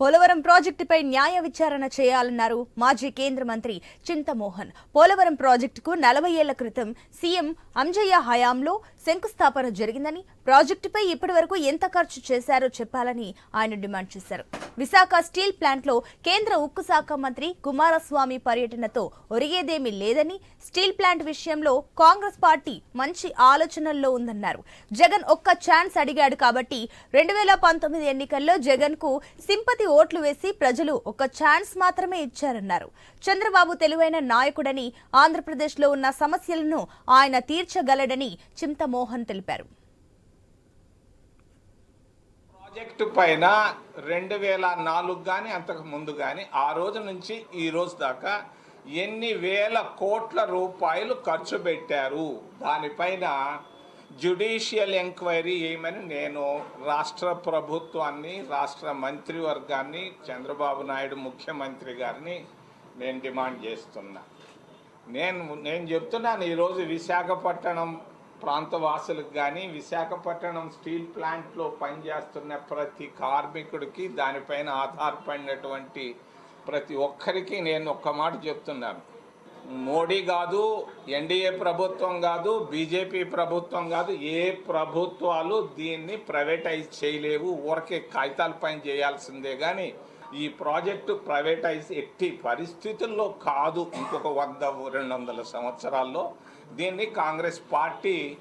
పోలవరం ప్రాజెక్టుపై న్యాయ విచారణ చేయాలన్నారు మాజీ కేంద్ర మంత్రి చింతమోహన్. పోలవరం ప్రాజెక్టుకు నలభై ఏళ్ళ క్రితం సీఎం అంజయ్య హయాంలో శంకుస్థాపన జరిగిందని ప్రాజెక్టుపై ఇప్పటి వరకు ఎంత ఖర్చు చేశారో చెప్పాలని ఆయన డిమాండ్ చేశారు. విశాఖ స్టీల్ ప్లాంట్లో కేంద్ర ఉక్కు శాఖ మంత్రి కుమారస్వామి పర్యటనతో ఒరిగేదేమీ లేదని స్టీల్ ప్లాంట్ విషయంలో కాంగ్రెస్ పార్టీ మంచి ఆలోచనల్లో ఉందన్నారు. జగన్ ఒక్క ఛాన్స్ అడిగాడు కాబట్టి రెండు వేల పంతొమ్మిది ఎన్నికల్లో జగన్కు సింపతి ఓట్లు వేసి ప్రజలు ఒక ఛాన్స్ మాత్రమే ఇచ్చారన్నారు. చంద్రబాబు తెలివైన నాయకుడని ఆంధ్రప్రదేశ్లో ఉన్న సమస్యలను ఆయన తీర్చగలడని చింతమోహన్ తెలిపారు. ప్రాజెక్టు పైన రెండు వేల నాలుగు కానీ అంతకు ముందు కానీ ఆ రోజు నుంచి ఈ రోజు దాకా ఎన్ని వేల కోట్ల రూపాయలు ఖర్చు పెట్టారు. దానిపైన జ్యుడిషియల్ ఎంక్వైరీ ఏమని నేను రాష్ట్ర ప్రభుత్వాన్ని రాష్ట్ర మంత్రివర్గాన్ని చంద్రబాబు నాయుడు ముఖ్యమంత్రి గారిని నేను డిమాండ్ చేస్తున్నా. నేను నేను చెప్తున్నాను ఈరోజు విశాఖపట్నం ప్రాంత వాసులకు కానీ విశాఖపట్నం స్టీల్ ప్లాంట్లో పనిచేస్తున్న ప్రతి కార్మికుడికి దానిపైన ఆధారపడినటువంటి ప్రతి ఒక్కరికి నేను ఒక్క మాట చెప్తున్నాను. మోడీ కాదు ఎన్డీఏ ప్రభుత్వం కాదు బీజేపీ ప్రభుత్వం కాదు ఏ ప్రభుత్వాలు దీన్ని ప్రైవేటైజ్ చేయలేవు ఊరకే కాగితాల పైన చేయాల్సిందే కానీ ఈ ప్రాజెక్టు ప్రైవేటైజ్ ఎట్టి పరిస్థితుల్లో కాదు ఇంకొక వంద రెండు వందల సంవత్సరాల్లో. దీన్ని కాంగ్రెస్ పార్టీ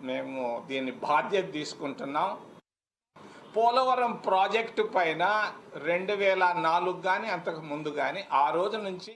మేము దీన్ని బాధ్యత తీసుకుంటున్నాం. పోలవరం ప్రాజెక్టు పైన రెండు వేల నాలుగు కానీ అంతకు ముందు కానీ ఆ రోజు నుంచి